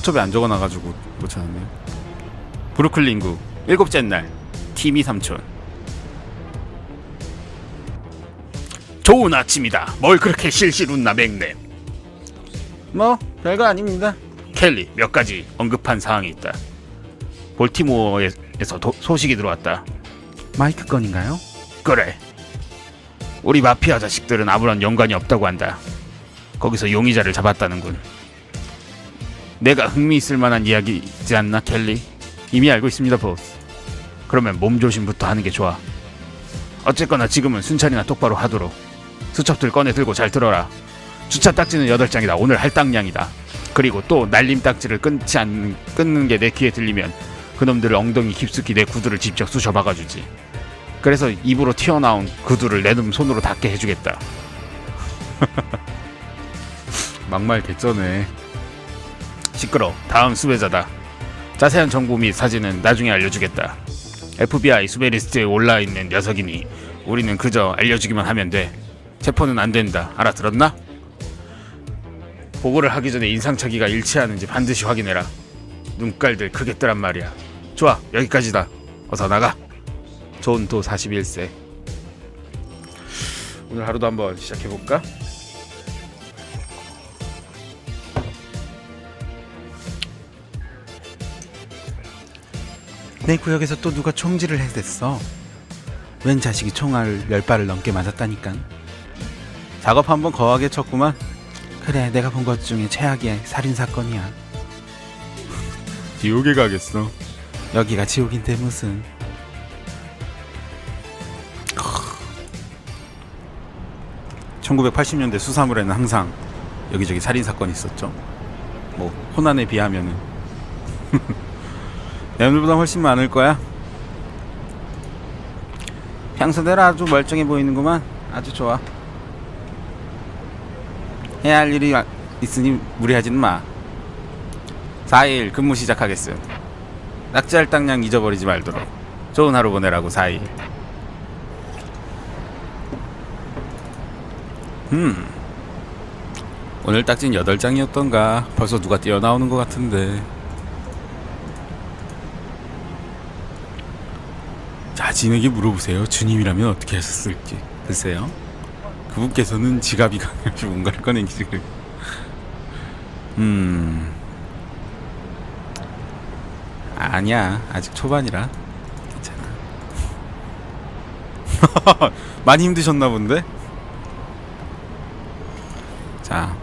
수첩에 안 적어놔가지고 못 찾았네요. 브루클린구 일곱째 날 티미 삼촌. 좋은 아침이다. 뭘 그렇게 실실 웃나 맥네. 뭐 별거 아닙니다. 켈리 몇 가지 언급한 사항이 있다. 볼티모어에서 도- 소식이 들어왔다. 마이크 건인가요? 그래. 우리 마피아 자식들은 아무런 연관이 없다고 한다. 거기서 용의자를 잡았다는군. 내가 흥미 있을 만한 이야기이지 않나, 켈리? 이미 알고 있습니다, 보스. 그러면 몸조심부터 하는 게 좋아. 어쨌거나 지금은 순찰이나 똑바로 하도록. 수첩들 꺼내 들고 잘 들어라. 주차 딱지는 8장이다. 오늘 할당량이다. 그리고 또 날림 딱지를 끊지 않는 끊는 게 내 귀에 들리면 그놈들을 엉덩이 깊숙이 내 구두를 직접 쑤셔 박아주지. 그래서 입으로 튀어나온 구두를 내놈 손으로 닿게 해주겠다. 막말 개쩌네. 시끄러. 다음 수배자다. 자세한 정보 및 사진은 나중에 알려주겠다. FBI 수배 리스트에 올라 있는 녀석이니 우리는 그저 알려주기만 하면 돼. 체포는 안 된다. 알아들었나? 보고를 하기 전에 인상착의가 일치하는지 반드시 확인해라. 눈깔들 크게 뜨란 말이야. 좋아, 여기까지다. 어서 나가. 존도 41세. 오늘 하루도 한번 시작해 볼까? 내 구역에서 또 누가 총질을 해댔어. 웬 자식이 총알 열 발을 넘게 맞았다니까. 작업 한번 거하게 쳤구만. 그래, 내가 본 것 중에 최악의 살인 사건이야. 지옥에 가겠어. 여기가 지옥인데 무슨. 1980년대 수사물에는 항상 여기저기 살인 사건이 있었죠. 뭐 호난에 비하면은 내물보다 훨씬 많을 거야. 평소대로 아주 멀쩡해 보이는구만. 아주 좋아. 해야 할 일이 와- 있으니 무리하지는 마. 4일 근무 시작하겠음. 낙지 할당량 잊어버리지 말도록. 좋은 하루 보내라고 4일. 음. 오늘 딱진 8장이었던가. 벌써 누가 뛰어나오는 것 같은데. 자신에게 물어보세요. 주님이라면 어떻게 하셨을지. 글쎄요. 그분께서는 지갑이 강요시 뭔가를 꺼내기를. 음. 아니야. 아직 초반이라. 괜찮아. 많이 힘드셨나 본데? 자.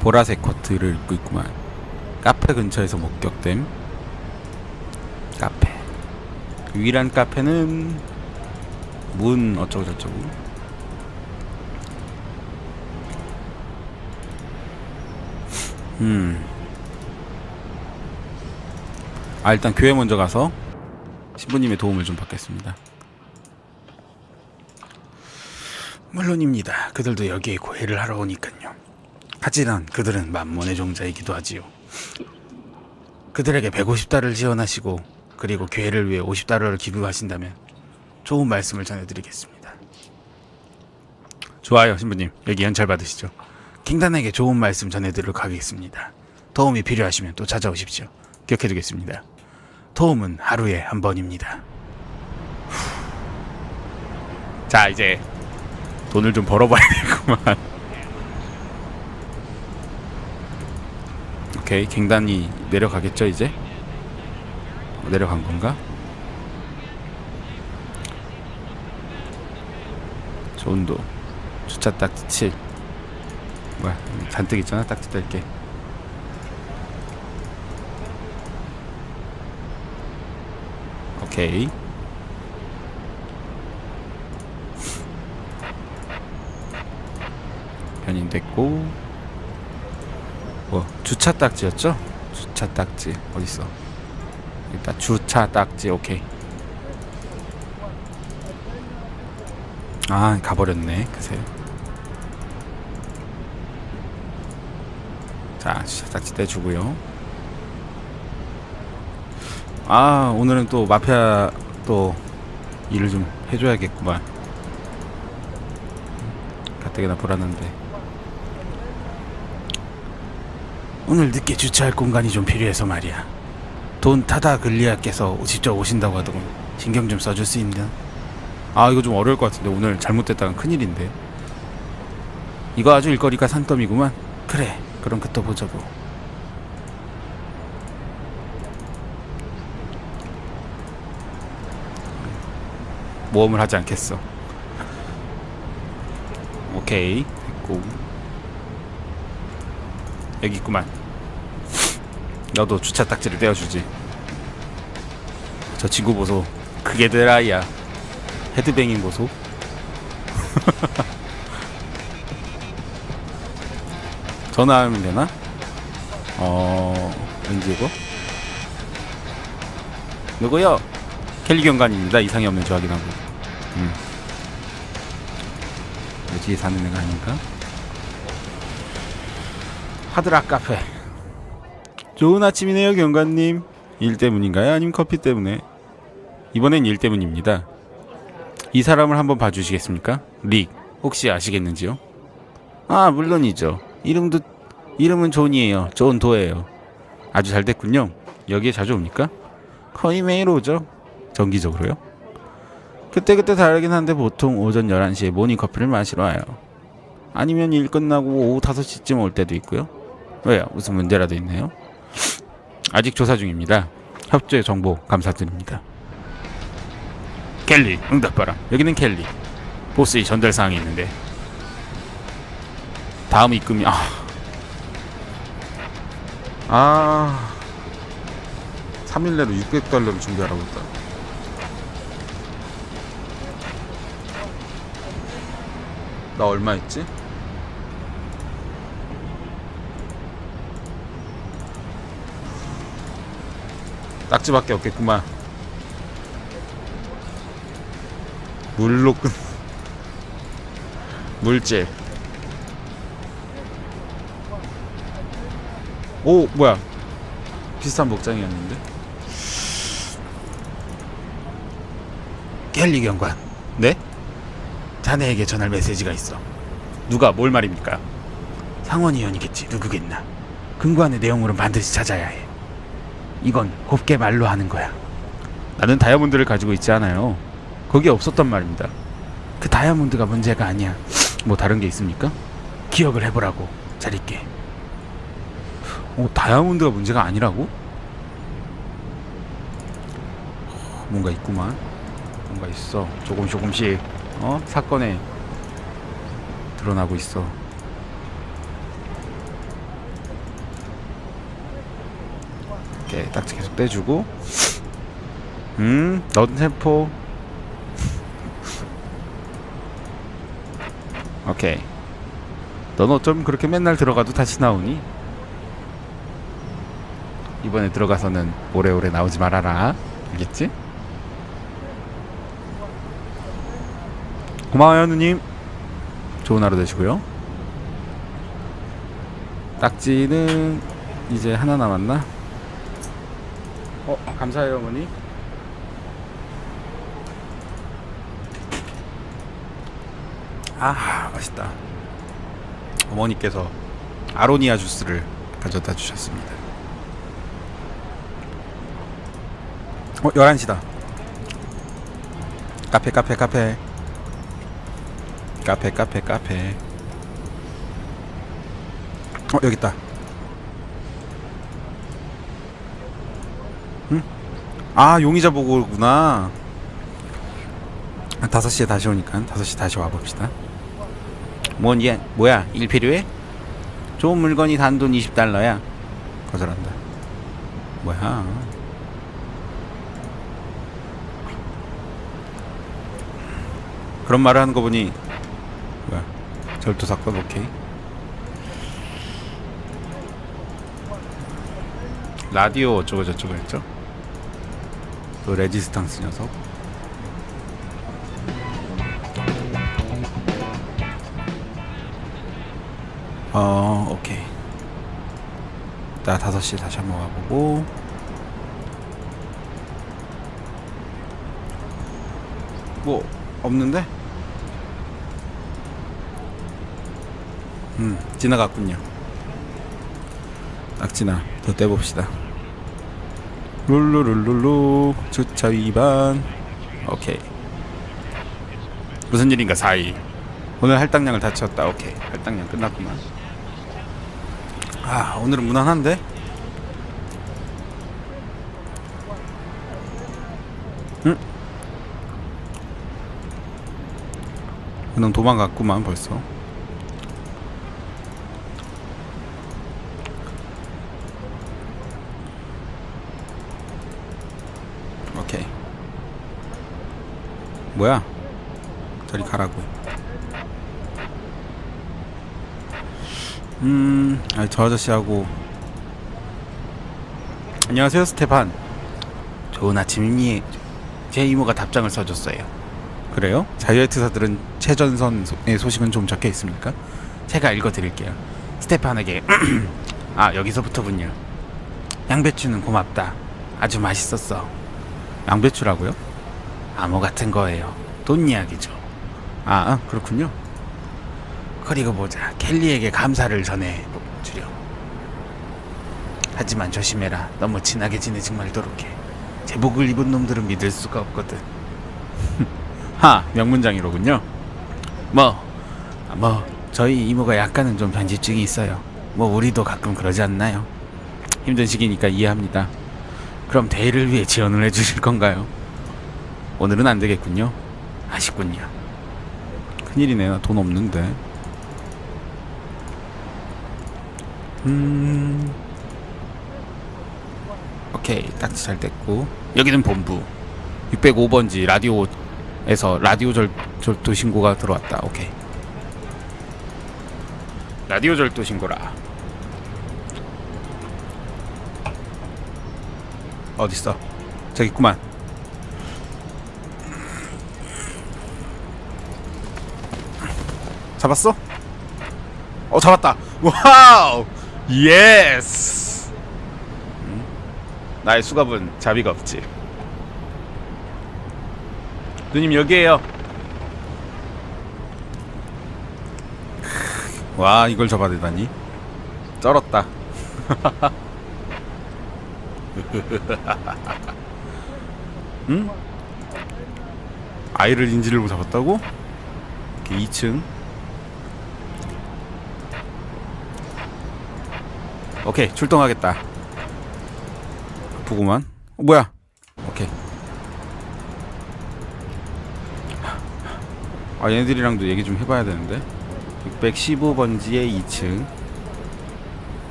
보라색 코트를 입고 있구만. 카페 근처에서 목격됨. 그 위란 카페는 문 어쩌고 저쩌고. 음. 아 일단 교회 먼저 가서 신부님의 도움을 좀 받겠습니다. 물론입니다. 그들도 여기에 고해를 하러 오니까요. 하지만 그들은 만몬의 종자이기도 하지요. 그들에게 150달러를 지원하시고 그리고 교회를 위해 50달러를 기부하신다면 좋은 말씀을 전해드리겠습니다. 좋아요, 신부님. 여기 연찰 받으시죠. 킹단에게 좋은 말씀 전해드리도록 하겠습니다. 도움이 필요하시면 또 찾아오십시오. 기억해두겠습니다. 도움은 하루에 한 번입니다. 자, 이제 돈을 좀 벌어봐야 되구만. 오케이, 갱단이 내려가겠죠 이제? 어, 내려간 건가? 좋은도 주차 딱지 7 뭐야 잔뜩 있잖아 딱지 뗄게 오케이 변인됐고 뭐 주차 딱지였죠? 주차 딱지 어딨어? 일단 주차 딱지 오케이. 아 가버렸네 그새. 자 주차 딱지 떼주고요. 아 오늘은 또 마피아 또 일을 좀 해줘야겠구만. 가뜩이나 불안한데. 오늘 늦게 주차할 공간이 좀 필요해서 말이야. 돈 타다 글리아께서 직접 오신다고 하더군. 신경 좀 써줄 수 있나? 아 이거 좀 어려울 것 같은데 오늘 잘못됐다간 큰일인데. 이거 아주 일거리가 산더미구만. 그래, 그럼 그때 보자고. 모험을 하지 않겠어. 오케이, 됐고. 여기 있구만. 너도 주차 딱지를 떼어주지. 저 친구 보소. 그게 드라이야. 헤드뱅잉 보소. 전화하면 되나? 어, 왠지 이거? 누구요? 켈리 경관입니다. 이상이 없는 저 확인하고. 음. 여기에 사는 애가 아닌가? 하드락 카페. 좋은 아침이네요, 경관님. 일 때문인가요? 아니면 커피 때문에? 이번엔 일 때문입니다. 이 사람을 한번 봐주시겠습니까? 릭. 혹시 아시겠는지요? 아, 물론이죠. 이름도 이름은 존이에요. 존 도예요. 아주 잘 됐군요. 여기에 자주 옵니까? 거의 매일 오죠. 정기적으로요. 그때그때 다르긴 한데 보통 오전 11시에 모닝커피를 마시러 와요. 아니면 일 끝나고 오후 5시쯤 올 때도 있고요. 왜요? 무슨 문제라도 있나요? 아직 조사 중입니다. 협조의 정보 감사드립니다. 켈리, 응답하라. 여기는 켈리. 보스의 전달 사항이 있는데. 다음 입금이 아. 아. 3일 내로 600달러를 준비하라고 했다. 나 얼마 있지? 딱지밖에 없겠구만. 물로 끝. 물질. 오 뭐야? 비슷한 복장이었는데. 켈리 경관. 네? 자네에게 전할 메시지가 있어. 누가 뭘 말입니까? 상원의원이겠지. 누구겠나? 근거 안의 내용으로 반드시 찾아야 해. 이건 곱게 말로 하는 거야. 나는 다이아몬드를 가지고 있지 않아요. 거기에 없었단 말입니다. 그 다이아몬드가 문제가 아니야. 뭐 다른 게 있습니까? 기억을 해보라고. 잘 있게. 어, 다이아몬드가 문제가 아니라고? 어, 뭔가 있구만. 뭔가 있어. 조금 조금씩 어 사건에 드러나고 있어. 이렇게 딱지 계속 떼주고. 음, 넌 세포. 오케이. 넌 어쩜 그렇게 맨날 들어가도 다시 나오니? 이번에 들어가서는 오래오래 나오지 말아라. 알겠지? 고마워요, 누님. 좋은 하루 되시고요. 딱지는 이제 하나 남았나? 어, 감사해요, 어머니. 아, 맛있다. 어머니께서 아로니아 주스를 가져다 주셨습니다. 어, 11시다. 카페, 카페, 카페. 카페, 카페, 카페. 어, 여기 있다. 아, 용의자 보고구나. 아, 5시에 다시 오니까 5시 다시 와봅시다. 뭔, 얘, 뭐야, 일 필요해? 좋은 물건이 단돈 20달러야. 거절한다. 뭐야. 그런 말을 하는 거 보니 뭐야 절도 사건 오케이 라디오 어쩌고 저쩌고 했죠 그 레지스탕스 녀석 어 오케이 나 5시에 다시 한번 와보고 뭐 없는데? 음, 지나갔군요. 딱지나 더 떼봅시다. 룰루룰룰루 주차 위반. 오케이. 무슨 일인가 사이. 오늘 할당량을 다 채웠다. 오케이. 할당량 끝났구만. 아 오늘은 무난한데? 응? 그냥 도망갔구만 벌써. 오케이. 뭐야? 저리 가라고. 음, 아니, 저 아저씨하고 안녕하세요, 스테판. 좋은 아침이니 제 이모가 답장을 써줬어요. 그래요? 자유아트사들은 최전선의 소식은 좀 적혀 있습니까? 제가 읽어드릴게요. 스테판에게 아 여기서부터군요. 양배추는 고맙다. 아주 맛있었어. 양배추라고요? 암호 같은 거예요. 돈 이야기죠. 아, 아 그렇군요. 그리고 보자. 켈리에게 감사를 전해 주려. 하지만 조심해라. 너무 친하게 지내지 말도록 해. 제복을 입은 놈들은 믿을 수가 없거든. 하, 명문장이로군요. 뭐, 아, 뭐 저희 이모가 약간은 좀 편집증이 있어요. 뭐 우리도 가끔 그러지 않나요? 힘든 시기니까 이해합니다. 그럼 대의를 위해 지원을 해주실 건가요? 오늘은 안 되겠군요. 아쉽군요. 큰일이네. 나 돈 없는데. 음. 오케이. 딱지 잘 됐고. 여기는 본부. 605번지 라디오에서 라디오 절, 절도 신고가 들어왔다. 오케이. 라디오 절도 신고라. 어딨어? 저기 있구만. 잡았어? 어 잡았다. 와우! 예스! 음, 나의 수갑은 자비가 없지. 누님 여기에요. 와 이걸 잡아내다니 쩔었다. 응? 아이를 인지를 못 잡았다고? 오케이, 2층. 오케이, 출동하겠다. 아프구만. 어, 뭐야? 오케이. 아, 얘네들이랑도 얘기 좀 해봐야 되는데. 615번지의 2층.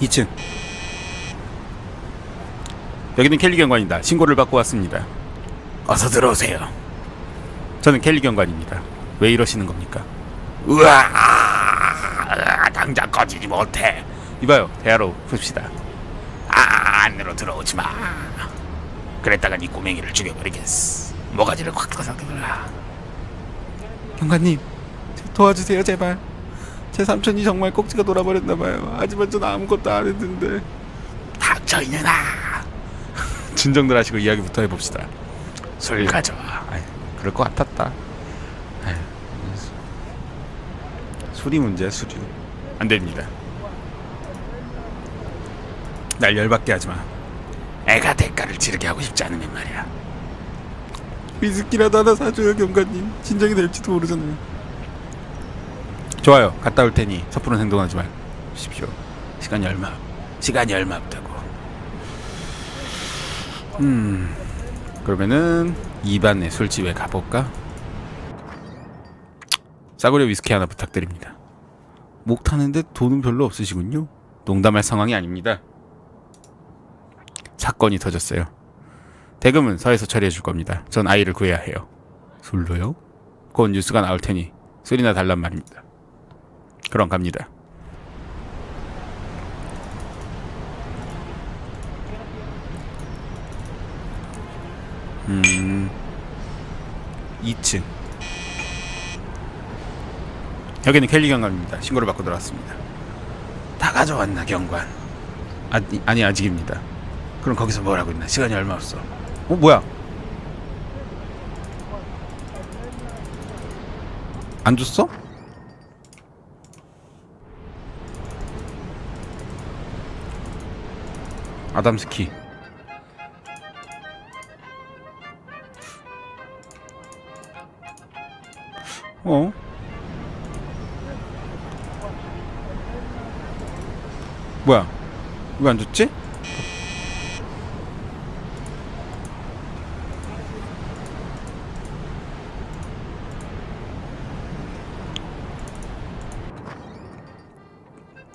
2층. 여기는 켈리 경관입니다. 신고를 받고 왔습니다. 어서 들어오세요. 저는 켈리 경관입니다. 왜 이러시는 겁니까? 우와! 당장 꺼지지 못해. 이봐요, 대화로 풉시다. 아, 안으로 들어오지 마. 그랬다가 네 꼬맹이를 죽여버리겠어. 모가지를 콱 터서들라. 경관님, 도와주세요, 제발. 제 삼촌이 정말 꼭지가 돌아버렸나봐요. 하지만 전 아무것도 안 했는데. 닥쳐 이년아. 진정들 하시고 이야기부터 해봅시다. 술 가져와. 아이, 그럴 것 같았다. 아이, 술이 문제야 술이. 안 됩니다. 날 열받게 하지 마. 애가 대가를 치르게 하고 싶지 않으면 말이야. 위스키라도 하나 사줘요 경관님. 진정이 될지도 모르잖아요. 좋아요. 갔다 올 테니 섣부른 행동하지 마십시오. 시간이 얼마 시간이 얼마 없다고. 음 그러면은 2반의 술집에 가볼까? 싸구려 위스키 하나 부탁드립니다. 목 타는데 돈은 별로 없으시군요. 농담할 상황이 아닙니다. 사건이 터졌어요. 대금은 서에서 처리해 줄 겁니다. 전 아이를 구해야 해요. 술로요? 곧 뉴스가 나올 테니 술이나 달란 말입니다. 그럼 갑니다. 음, 2층. 여기는 켈리 경관입니다. 신고를 받고 들어왔습니다. 다 가져왔나 경관? 아니, 아니 아직입니다. 그럼 거기서 뭘 하고 있나? 시간이 얼마 없어. 어 뭐야? 안 줬어? 아담스키 어? 뭐야 왜안 줬지?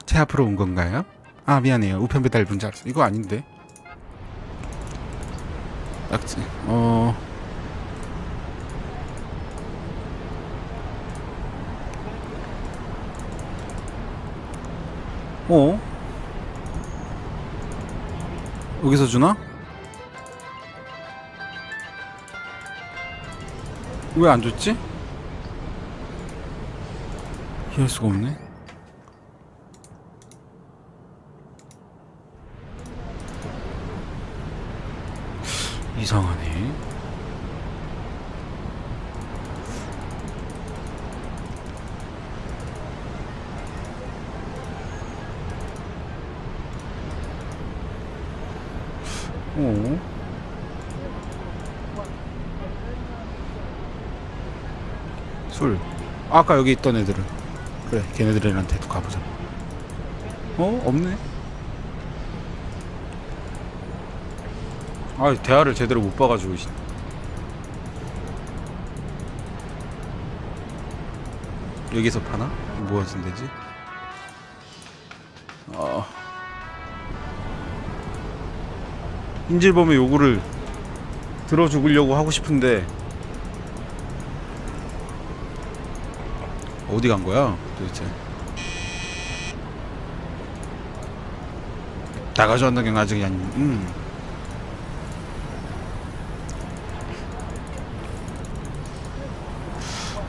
제 앞으로 온 건가요? 아 미안해요 우편 배달 문제 알았어 이거 아닌데 낙지 어 어? 여기서 주나? 왜 안 줬지? 이해할 수가 없네. 이상하네. 어? 술. 아까 여기 있던 애들은. 그래, 걔네들한테도 가보자. 어? 없네. 아, 대화를 제대로 못 봐가지고. 씨. 여기서 파나? 뭐 하신 되지? 어. 인질범의 요구를 들어 죽으려고 하고 싶은데 어디 간 거야 도대체 다 가져왔는 게 아직 아니 음.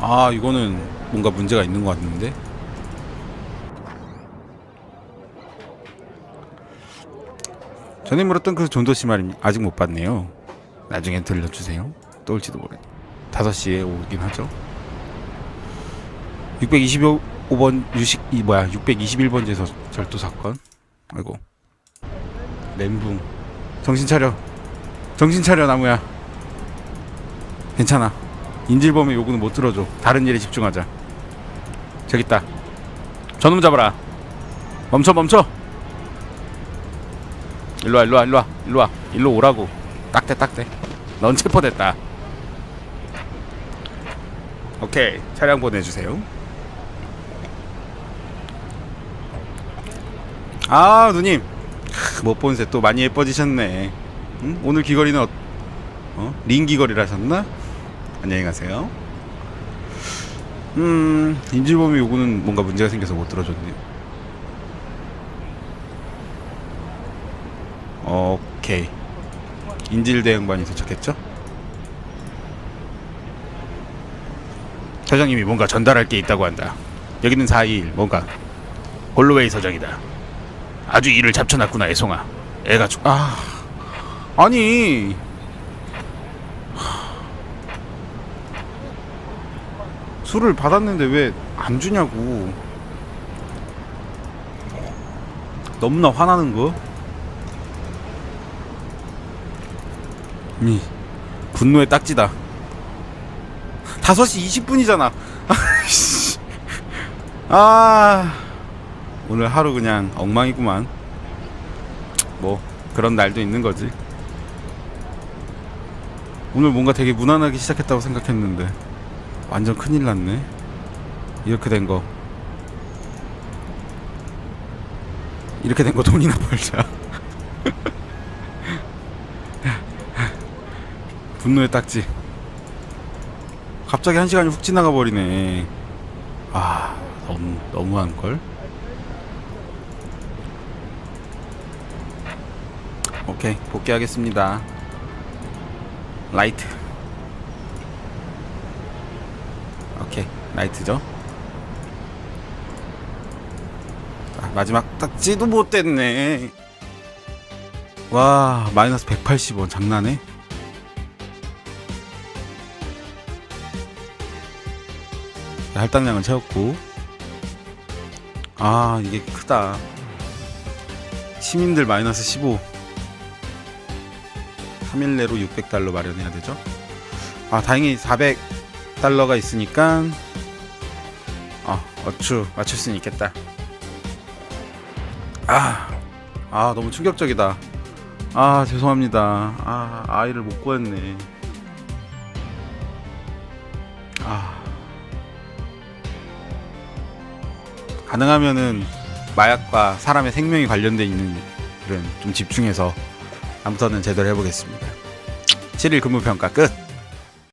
아 이거는 뭔가 문제가 있는 것 같는데 전에 물었던 그 존도 씨 말이 아직 못 봤네요. 나중에 들려주세요. 또 올지도 모르. 5시에 오긴 하죠. 625번 유식 이 뭐야 621번지에서 절도 사건. 아이고. 멘붕. 정신 차려. 정신 차려 나무야. 괜찮아. 인질범의 요구는 못 들어줘. 다른 일에 집중하자. 저기 있다. 저놈 잡아라. 멈춰 멈춰. 일로 와 일로 와 일로 오라고. 딱대 딱대. 넌 체포됐다. 오케이 차량 보내주세요. 아 누님. 못 본 새 또 많이 예뻐지셨네. 응? 오늘 귀걸이는 어, 어? 링 귀걸이라 하셨나? 안녕히 가세요. 음 인질범의 요구는 뭔가 문제가 생겨서 못 들어줬네요 오케이. 인질 대응반이 도착했죠? 사장님이 뭔가 전달할 게 있다고 한다. 여기는 421 뭔가 홀로웨이 서장이다. 아주 일을 잡쳐놨구나 애송아. 애가 죽. 아, 아니. 술을 받았는데 왜 안 주냐고. 너무나 화나는 거. 이 분노의 딱지다. 5시 20분이잖아. 아, 오늘 하루 그냥 엉망이구만. 뭐 그런 날도 있는 거지. 오늘 뭔가 되게 무난하게 시작했다고 생각했는데 완전 큰일 났네. 이렇게 된 거. 이렇게 된 거 돈이나 벌자. 분노의 딱지. 갑자기 한 시간이 훅 지나가 버리네. 아, 너무 너무한 걸. 오케이 복귀하겠습니다 라이트 오케이 라이트죠 아, 마지막 딱지도 못 됐네 와 마이너스 180원 장난해 할당량을 채웠고 아 이게 크다 시민들 마이너스 15 3일 내로 600달러 마련해야 되죠. 아 다행히 400달러가 있으니까 아 어추 맞출 수는 있겠다. 아, 아 너무 충격적이다. 아 죄송합니다. 아 아이를 못 구했네. 가능하면은 마약과 사람의 생명이 관련돼 있는 일은 좀 집중해서 다음부터는 제대로 해보겠습니다. 7일 근무 평가 끝.